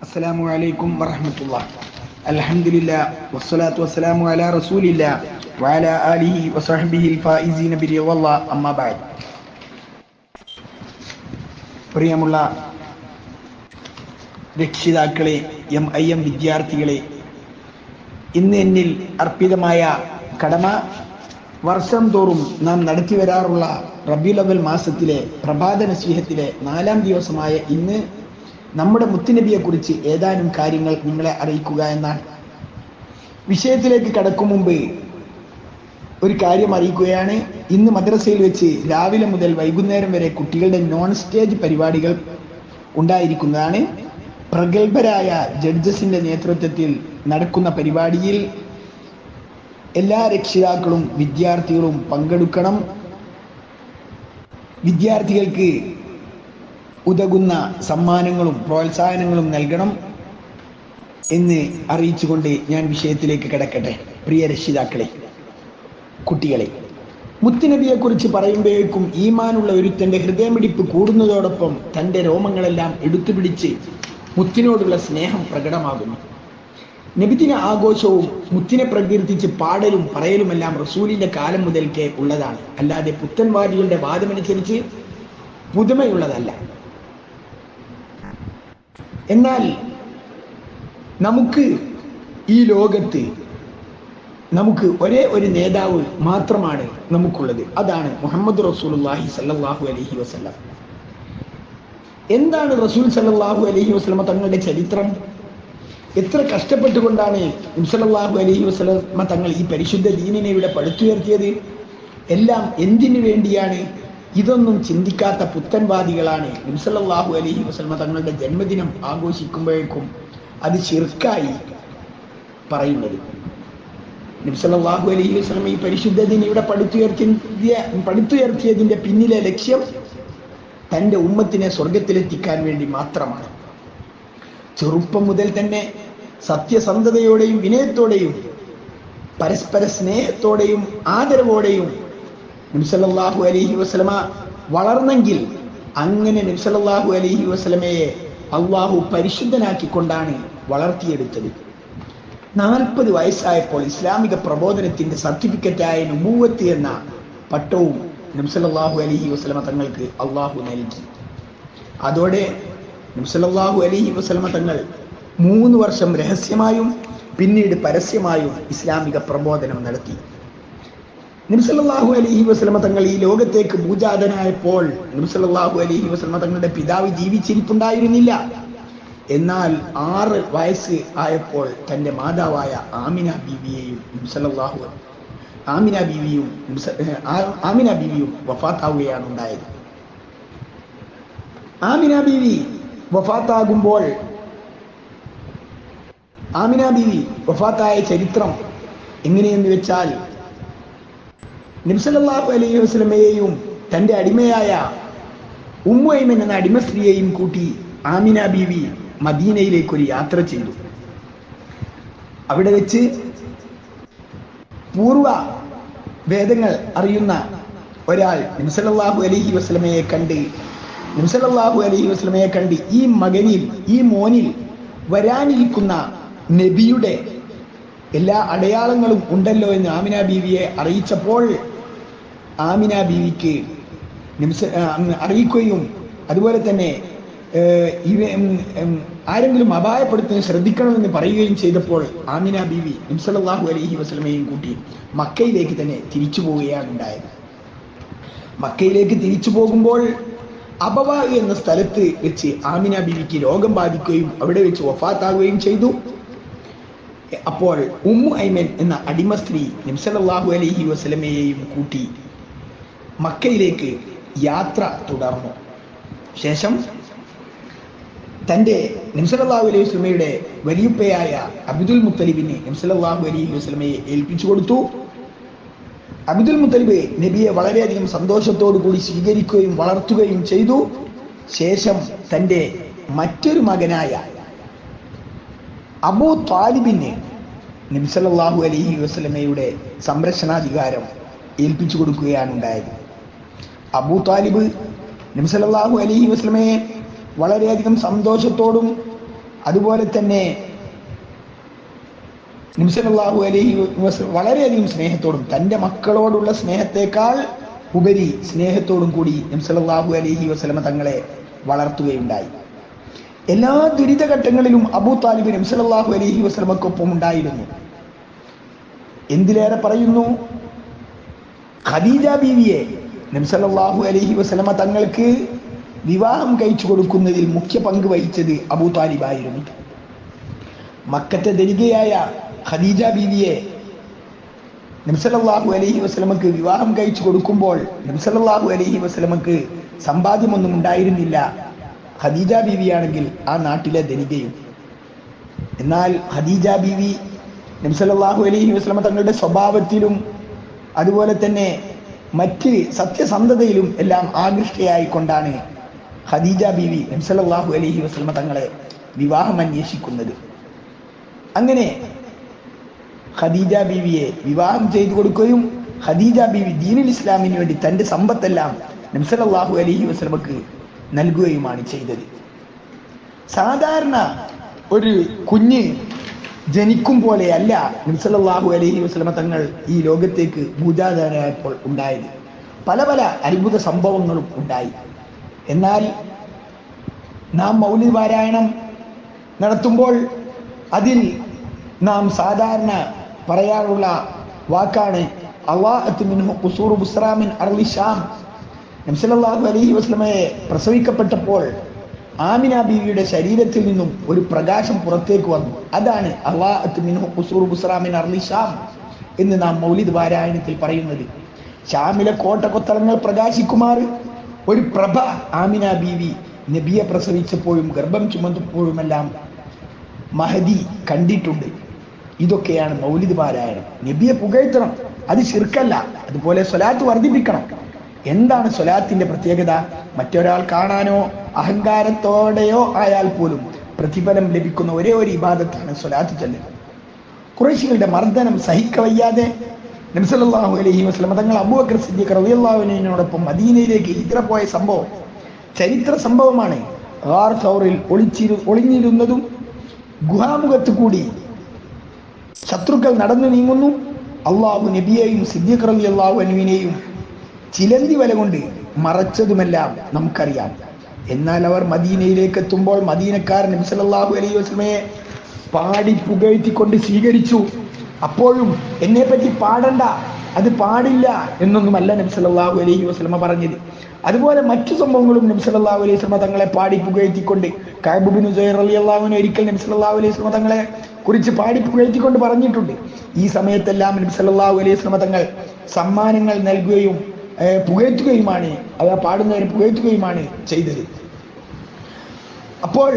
അസ്സലാമു അലൈക്കും വറഹമത്തുള്ള അൽഹംദുലില്ല വസ്സലാത്തു വസ്സലാമു അലാ റസൂലില്ല വഅലാ ആലിഹി വസഹ്ബിഹിൽ ഫായിസീന ബിറിളല്ലാ അമ്മാ ബഅദ്. പ്രിയമുള്ള രക്ഷിതാക്കളെ എം ഐ എം വിദ്യാർത്ഥികളെ ഇന്ന് എന്നിൽ അർപ്പിതമായ കടമ വർഷം തോറും നാം നടത്തി വരാറുള്ള റബിയുലവൽ മാസത്തിലെ പ്രഭാത നസീഹത്തിലെ നാലാം ദിവസമായ ഇന്ന് നമ്മുടെ മുത്തുനബിയെ കുറിച്ച് ഏതാനും കാര്യങ്ങൾ നിങ്ങളെ അറിയിക്കുക എന്നാണ്. വിഷയത്തിലേക്ക് കടക്കും മുമ്പ് ഒരു കാര്യം അറിയിക്കുകയാണ്. ഇന്ന് മദ്രസയിൽ വെച്ച് രാവിലെ മുതൽ വൈകുന്നേരം വരെ കുട്ടികളുടെ നോൺ സ്റ്റേജ് പരിപാടികൾ ഉണ്ടായിരിക്കുന്നതാണ്. പ്രഗത്ഭരായ ജഡ്ജസിന്റെ നേതൃത്വത്തിൽ നടക്കുന്ന പരിപാടിയിൽ എല്ലാ രക്ഷിതാക്കളും വിദ്യാർത്ഥികളും പങ്കെടുക്കണം. വിദ്യാർത്ഥികൾക്ക് ഉതകുന്ന സമ്മാനങ്ങളും പ്രോത്സാഹനങ്ങളും നൽകണം എന്ന് അറിയിച്ചുകൊണ്ട് ഞാൻ വിഷയത്തിലേക്ക് കിടക്കട്ടെ. പ്രിയ രക്ഷിതാക്കളെ കുട്ടികളെ മുത്തുനബിയെ കുറിച്ച് പറയുമ്പോഴേക്കും ഈമാനുള്ള ഒരുത്തന്റെ ഹൃദയമിടിപ്പ് കൂടുന്നതോടൊപ്പം തന്റെ രോമങ്ങളെല്ലാം എടുത്തുപിടിച്ച് മുത്തിനോടുള്ള സ്നേഹം പ്രകടമാകുന്നു. നബിദിന ആഘോഷവും മുത്തിനെ പ്രകീർത്തിച്ച് പാടലും പറയലുമെല്ലാം റസൂലിന്റെ കാലം മുതൽക്കേ ഉള്ളതാണ്. അല്ലാതെ പുത്തൻവാദികളുടെ വാദമനുസരിച്ച് പുതുമയുള്ളതല്ല. എന്നാൽ നമുക്ക് ഈ ലോകത്ത് നമുക്ക് ഒരേ ഒരു നേതാവ് മാത്രമാണ് നമുക്കുള്ളത്. അതാണ് മുഹമ്മദ് റസൂലുള്ളാഹി സല്ലാഹു അലഹി വസ്ലം എന്താണ് റസൂൽ സല്ലാഹു അലഹി വസ്ലമ തങ്ങളുടെ ചരിത്രം? എത്ര കഷ്ടപ്പെട്ടുകൊണ്ടാണ് മുസലല്ലാഹു അലഹി വസ്ലമ തങ്ങൾ ഈ പരിശുദ്ധ ദീനിനെ ഇവിടെ പടുത്തുയർത്തിയത്? എല്ലാം എന്തിനു വേണ്ടിയാണ് ഇതൊന്നും ചിന്തിക്കാത്ത പുത്തൻവാദികളാണ്. നബ്സല്ലാഹു അലൈഹി വസ്ലമ തങ്ങളുടെ ജന്മദിനം ആഘോഷിക്കുമ്പോഴേക്കും അത് ചെറുക്കായി പറയുന്നത്. നബ്സല്ലാഹു അലൈഹി വസ്ലമ ഈ പരിശുദ്ധ ദിനം ഇവിടെ പടുത്തുയർത്തിയ പടുത്തുയർത്തിയതിന്റെ പിന്നിലെ ലക്ഷ്യം തന്റെ ഉമ്മത്തിനെ സ്വർഗത്തിലെത്തിക്കാൻ വേണ്ടി മാത്രമാണ്. ചെറുപ്പം മുതൽ തന്നെ സത്യസന്ധതയോടെയും വിനയത്തോടെയും പരസ്പര സ്നേഹത്തോടെയും ആദരവോടെയും നബ്സല്ലാഹു അലഹി വസ്ലമ വളർന്നെങ്കിൽ അങ്ങനെ നബ്സല്ലാഹു അലഹി വസ്ലമയെ അള്ളാഹു പരിശുദ്ധനാക്കിക്കൊണ്ടാണ് വളർത്തിയെടുത്തത്. നാൽപ്പത് വയസ്സായപ്പോൾ ഇസ്ലാമിക പ്രബോധനത്തിന്റെ സർട്ടിഫിക്കറ്റ് ആയ നുമൂവത്ത് എന്ന പട്ടവും നബ്സല്ലാഹു അലഹി വസ്ലമ തങ്ങൾക്ക് അള്ളാഹു നൽകി. അതോടെ നബ്സല്ലാഹു അലഹി വസ്ലമ തങ്ങൾ മൂന്ന് വർഷം രഹസ്യമായും പിന്നീട് പരസ്യമായും ഇസ്ലാമിക പ്രബോധനം നടത്തി. നബ്സല്ലാഹു അലഹി വസ്ലമ തങ്ങൾ ഈ ലോകത്തേക്ക് പൂജാതനായപ്പോൾ നബ്സല്ലാഹു അലഹി വസ്ലമ തങ്ങളുടെ പിതാവ് ജീവിച്ചിരിപ്പുണ്ടായിരുന്നില്ല. എന്നാൽ ആറ് വയസ്സ് ആയപ്പോൾ തന്റെ മാതാവായ ആമിന ബീവിയെയും നബ്സല്ലാഹു ആമിന ബീവിയും ആമിന ബീവിയും വഫാത്താവുകയാണ് ഉണ്ടായത്. ആമിന ബീവി വഫാത്താകുമ്പോൾ ആമിന ബീവി വഫാത്തായ ചരിത്രം എങ്ങനെയെന്ന് വെച്ചാൽ നിംസലാഹു അലൈഹി വസ്ലമയെയും തന്റെ അടിമയായ ഉമ്മയും എന്ന അടിമ സ്ത്രീയെയും കൂട്ടി ആമിന ബീവി മദീനയിലേക്ക് ഒരു യാത്ര ചെയ്തു. അവിടെ വെച്ച് പൂർവ വേദങ്ങൾ അറിയുന്ന ഒരാൾ നിംസലാഹു അലൈഹി വസ്ലമയെ കണ്ട് നിംസലാഹു അലൈഹി വസ്ലമയെ കണ്ട് ഈ മകനിൽ ഈ മോനിൽ വരാനിരിക്കുന്ന നബിയുടെ എല്ലാ അടയാളങ്ങളും ഉണ്ടല്ലോ എന്ന് ആമിന ബീവിയെ അറിയിച്ചപ്പോൾ ആമിന ബീവിക്ക് അറിയിക്കുകയും അതുപോലെ തന്നെ ഇവ ആരെങ്കിലും അപായപ്പെടുത്തുന്നത് ശ്രദ്ധിക്കണമെന്ന് പറയുകയും ചെയ്തപ്പോൾ ആമിന ബീവി നിംസലാഹു അലഹി വസ്ലമയും കൂട്ടി മക്കയിലേക്ക് തന്നെ തിരിച്ചു പോവുകയാണ് ഉണ്ടായത്. മക്കയിലേക്ക് തിരിച്ചു പോകുമ്പോൾ അബവ എന്ന സ്ഥലത്ത് വെച്ച് ആമിന ബീവിക്ക് രോഗം ബാധിക്കുകയും അവിടെ വെച്ച് വഫാത്താകുകയും ചെയ്തു. അപ്പോൾ ഉമ്മു ഐമൻ എന്ന അടിമ സ്ത്രീ നിംസലാഹു അലഹി വസ്ലമയെയും കൂട്ടി മക്കയിലേക്ക് യാത്ര തുടർന്നു. ശേഷം തന്റെ നിംസലാഹു അലൈഹി വസ്ലമയുടെ വലിയുപ്പയായ അബ്ദുൽ മുത്തലിബിനെ നിംസലാഹു അലൈഹി വസ്ലമയെ ഏൽപ്പിച്ചു കൊടുത്തു. അബ്ദുൽ മുത്തലിബ് നബിയെ വളരെയധികം സന്തോഷത്തോടു കൂടി സ്വീകരിക്കുകയും വളർത്തുകയും ചെയ്തു. ശേഷം തന്റെ മറ്റൊരു മകനായ അബൂ താലിബിന് നിംസലാഹു അലൈഹി വസ്ലമയുടെ സംരക്ഷണാധികാരം ഏൽപ്പിച്ചു കൊടുക്കുകയാണ് ഉണ്ടായത് അബൂ താലിബ് നിംസലാഹു അലി വസ്ലമയെ വളരെയധികം സന്തോഷത്തോടും അതുപോലെ തന്നെ നിംസലാഹു അലൈഹി വളരെയധികം സ്നേഹത്തോടും തന്റെ മക്കളോടുള്ള സ്നേഹത്തെക്കാൾ ഉപരി സ്നേഹത്തോടും കൂടി നിംസലാഹു അലൈഹി വസ്ലമ തങ്ങളെ വളർത്തുകയുണ്ടായി. എല്ലാ ദുരിതഘട്ടങ്ങളിലും അബൂ താലിബ് നിംസലാഹു അലൈഹി വസ്ലമക്കൊപ്പം ഉണ്ടായിരുന്നു. എന്തിലേറെ പറയുന്നു? ഖദീജ ബീവിയെ നബ്സല്ലാഹു അലഹി വസ്ലമ തങ്ങൾക്ക് വിവാഹം കഴിച്ചു കൊടുക്കുന്നതിൽ മുഖ്യ പങ്ക് വഹിച്ചത് അബൂ താലിബായിരുന്നു. മക്കത്തെ ധനികയായ ഖദീജ ബീവിയെ നബ്സലാഹു അലഹി വസ്ലമക്ക് വിവാഹം കഴിച്ചു കൊടുക്കുമ്പോൾ നബ്സലാഹു അലഹി വസ്ലമക്ക് സമ്പാദ്യമൊന്നും ഉണ്ടായിരുന്നില്ല. ഖദീജ ബീവിയാണെങ്കിൽ ആ നാട്ടിലെ ധനികയും എന്നാൽ ഖദീജ ബീവി നബ്സലാഹു അലഹി വസ്ലമ തങ്ങളുടെ സ്വഭാവത്തിലും അതുപോലെ തന്നെ മറ്റ് സത്യസന്ധതയിലും എല്ലാം ആകൃഷ്ടയായിക്കൊണ്ടാണ് ഖദീജ ബീവി നബ്സല്ലാഹു അലഹി വസ്ലമ തങ്ങളെ വിവാഹം അന്വേഷിക്കുന്നത്. അങ്ങനെ ഖദീജ ബീവിയെ വിവാഹം ചെയ്തു കൊടുക്കുകയും ഖദീജ ബീവി ദീനുൽ ഇസ്ലാമിന് വേണ്ടി തന്റെ സമ്പത്തെല്ലാം നബ്സലാഹു അലഹി വസ്ലമക്ക് നൽകുകയുമാണ് ചെയ്തത്. സാധാരണ ഒരു കുഞ്ഞ് ജനിക്കും പോലെയല്ല നബ്സലാഹു അലഹി വസ്ലമ തങ്ങൾ ഈ ലോകത്തേക്ക് ഭൂജാതനായപ്പോൾ ഉണ്ടായത്. പല പല അത്ഭുത സംഭവങ്ങളും ഉണ്ടായി. എന്നാൽ നാം മൗലി പാരായണം നടത്തുമ്പോൾ അതിൽ നാം സാധാരണ പറയാറുള്ള വാക്കാണ് നബ്സലാഹു അലൈഹി വസ്ലമയെ പ്രസവിക്കപ്പെട്ടപ്പോൾ ആമിന ബീവിയുടെ ശരീരത്തിൽ നിന്നും ഒരു പ്രകാശം പുറത്തേക്ക് വന്നു. അതാണ് ഷാം എന്ന് നാം മൗലിദ് പാരായണത്തിൽ പറയുന്നത്. ഷാമിലെ കോട്ടകൊത്തളങ്ങൾ പ്രകാശിക്കുമാർ. ഒരു പ്രഭ ആമിന ബീവി നബിയെ പ്രസവിച്ചപ്പോഴും ഗർഭം ചുമന്നപ്പോഴുമെല്ലാം മഹദി കണ്ടിട്ടുണ്ട്. ഇതൊക്കെയാണ് മൗലിദ് പാരായണം നബിയെ പുകഴ്ത്തണം. അത് ശിർക്കല്ല. അതുപോലെ സ്വലാത്ത് വർദ്ധിപ്പിക്കണം. എന്താണ് സ്വലാത്തിന്റെ പ്രത്യേകത? മറ്റൊരാൾ കാണാനോ അഹങ്കാരത്തോടെയോ ആയാൽ പോലും പ്രതിഫലം ലഭിക്കുന്ന ഒരേ ഒരു ഇബാദത്താണ് സ്വലാത്ത് ചൊല്ലൽ കുറേശികളുടെ മർദ്ദനം സഹിക്കവയ്യാതെ നബ്സല്ലാഹു അലഹി വസ്ലം തങ്ങൾ അബൂബക്കർ സിദ്ദീഖ് റബിയുള്ളാഹുവിനോടൊപ്പം മദീനയിലേക്ക് ഹിജ്റ പോയ സംഭവം ചരിത്ര സംഭവമാണ്. ഗാർ സൗറിൽ ഒളിച്ചിരു ഒളിഞ്ഞിരുന്നതും ഗുഹാമുഖത്ത് കൂടി ശത്രുക്കൾ നടന്നു നീങ്ങുന്നു. അള്ളാഹു നബിയെയും സിദ്ദീഖ് റബിയുള്ളാഹു അനുവിനെയും ചിലന്തി വല കൊണ്ട് മറച്ചതുമെല്ലാം നമുക്കറിയാം. എന്നാൽ അവർ മദീനയിലേക്ക് എത്തുമ്പോൾ മദീനക്കാർ നബി സല്ലല്ലാഹു അലൈഹി വസല്ലമയെ പാടി പുകഴ്ത്തിക്കൊണ്ട് സ്വീകരിച്ചു. അപ്പോഴും എന്നെ പറ്റി പാടണ്ട അത് പാടില്ല എന്നൊന്നുമല്ല നബി സല്ലല്ലാഹു അലൈഹി വസല്ലമ പറഞ്ഞത്. അതുപോലെ മറ്റു സംഭവങ്ങളും നബി സല്ലല്ലാഹു അലൈഹി വസല്ലമ തങ്ങളെ പാടി പുകഴ്ത്തിക്കൊണ്ട് കഅബ് ഉസൈർ റളിയല്ലാഹു അൻഹു ഒരിക്കൽ നബി സല്ലല്ലാഹു അലൈഹി വസല്ലമ തങ്ങളെ കുറിച്ച് പാടി പുകഴ്ത്തിക്കൊണ്ട് പറഞ്ഞിട്ടുണ്ട്. ഈ സമയത്തെല്ലാം നബി സല്ലല്ലാഹു അലൈഹി വസല്ലമ തങ്ങൾ സമ്മാനങ്ങൾ നൽകുകയും പുകഴ്ത്തുകയുമാണ്. അവർ പാടുന്നവരെ പുകഴ്ത്തുകയുമാണ് ചെയ്തത്. അപ്പോൾ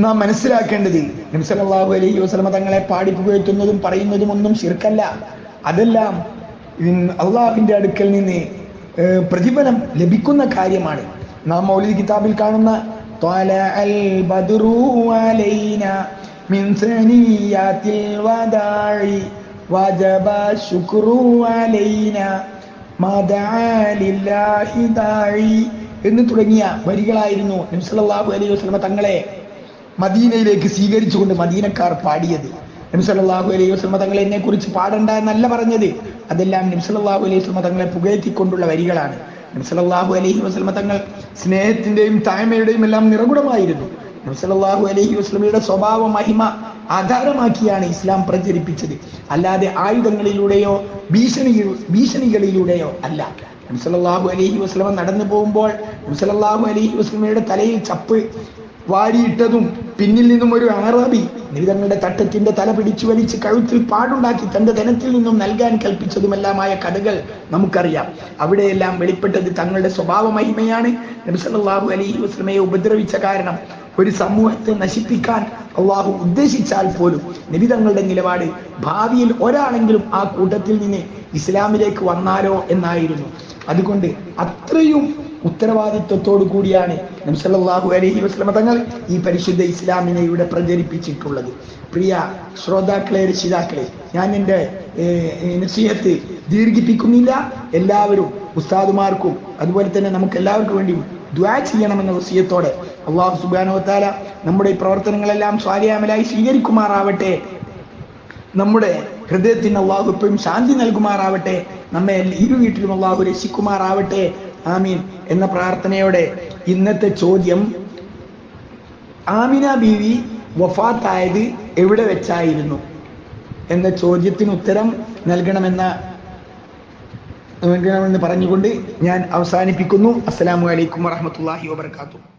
നാം മനസ്സിലാക്കേണ്ടത് നബ്സലാഹു അലൈഹി വസ്ലമ തങ്ങളെ പാടി പുകഴ്ത്തുന്നതും പറയുന്നതും ഒന്നും ശിർക്കല്ല. അതെല്ലാം അള്ളാഹുവിന്റെ അടുക്കൽ നിന്ന് പ്രതിഫലം ലഭിക്കുന്ന കാര്യമാണ്. നാം മൗലിദ് കിതാബിൽ കാണുന്ന ത്വാല എന്ന് തുടങ്ങിയ വരികളായിരുന്നു നംസലാഹു അലൈഹി വസ്ലമ തങ്ങളെ മദീനയിലേക്ക് സ്വീകരിച്ചുകൊണ്ട് മദീനക്കാർ പാടിയത്. നംസലാഹു അലൈഹി വസ്ലമ തങ്ങളെ എന്നെ കുറിച്ച് പാടണ്ട എന്നല്ല പറഞ്ഞത്. അതെല്ലാം നംസലാഹു അലൈഹി വസ്ലമ തങ്ങളെ പുകഴ്ത്തിക്കൊണ്ടുള്ള വരികളാണ്. നംസലാഹു അലൈഹി വസ്ലമ തങ്ങൾ സ്നേഹത്തിന്റെയും താഴ്മയുടെയും എല്ലാം നിറകുടമായിരുന്നു. നംസലാഹു അലൈഹി വസ്ലമയുടെ സ്വഭാവ മഹിമ ആധാരമാക്കിയാണ് ഇസ്ലാം പ്രചരിപ്പിച്ചത്. അല്ലാതെ ആയുധങ്ങളിലൂടെയോ ഭീഷണി ഭീഷണികളിലൂടെയോ അല്ല. മുസലല്ലാഹു അലഹി വസ്ലമ നടന്നു പോകുമ്പോൾ മുസലല്ലാഹു അലഹി വസ്ലമയുടെ തലയിൽ ചപ്പ് വാരിയിട്ടതും പിന്നിൽ നിന്നും ഒരു അറബി നിരിതങ്ങളുടെ തട്ടത്തിന്റെ തല പിടിച്ചു വലിച്ച് കഴുത്തിൽ പാടുണ്ടാക്കി തന്റെ ധനത്തിൽ നിന്നും നൽകാൻ കൽപ്പിച്ചതുമെല്ലാമായ കഥകൾ നമുക്കറിയാം. അവിടെയെല്ലാം വെളിപ്പെട്ടത് തങ്ങളുടെ സ്വഭാവ മഹിമയാണ് നബ്സല്ലാഹു അലഹി വസ്ലമയെ ഉപദ്രവിച്ച കാരണം ഒരു സമൂഹത്തെ നശിപ്പിക്കാൻ അള്ളാഹു ഉദ്ദേശിച്ചാൽ പോലും നബി തങ്ങളുടെ നിലപാട് ഭാവിയിൽ ഒരാണെങ്കിലും ആ കൂട്ടത്തിൽ നിന്ന് ഇസ്ലാമിലേക്ക് വന്നാലോ എന്നായിരുന്നു. അതുകൊണ്ട് അത്രയും ഉത്തരവാദിത്വത്തോടു കൂടിയാണ് നംസല്ലാഹു അലഹി വസ്ലമ തങ്ങൾ ഈ പരിശുദ്ധ ഇസ്ലാമിനെ ഇവിടെ പ്രചരിപ്പിച്ചിട്ടുള്ളത്. പ്രിയ ശ്രോതാക്കളെ രക്ഷിതാക്കളെ ഞാൻ എന്റെ നസീഹത്ത് ദീർഘിപ്പിക്കുന്നില്ല. എല്ലാവരും ഉസ്താദുമാർക്കും അതുപോലെ തന്നെ നമുക്ക് എല്ലാവർക്കും വേണ്ടിയും ദ്വാ ചെയ്യണമെന്ന വസീയത്തോടെ അള്ളാഹു സുബാനോത്താല നമ്മുടെ ഈ പ്രവർത്തനങ്ങളെല്ലാം സ്വാലിയാമലായി സ്വീകരിക്കുമാറാവട്ടെ. നമ്മുടെ ഹൃദയത്തിന് അള്ളാഹു എപ്പോഴും ശാന്തി നൽകുമാറാവട്ടെ. നമ്മെ ഇരു വീട്ടിലും അള്ളാഹു രക്ഷിക്കുമാറാവട്ടെ. ആമീൻ എന്ന പ്രാർത്ഥനയോടെ ഇന്നത്തെ ചോദ്യം ആമിന ബീവി വഫാത്തായത് എവിടെ വെച്ചായിരുന്നു? എന്ന ചോദ്യത്തിന് ഉത്തരം നൽകണമെന്ന നൽകണമെന്ന് പറഞ്ഞുകൊണ്ട് ഞാൻ അവസാനിപ്പിക്കുന്നു. അസ്സലാമു അലൈക്കും വറഹമത്തല്ലാഹി വബർക്കാത്തു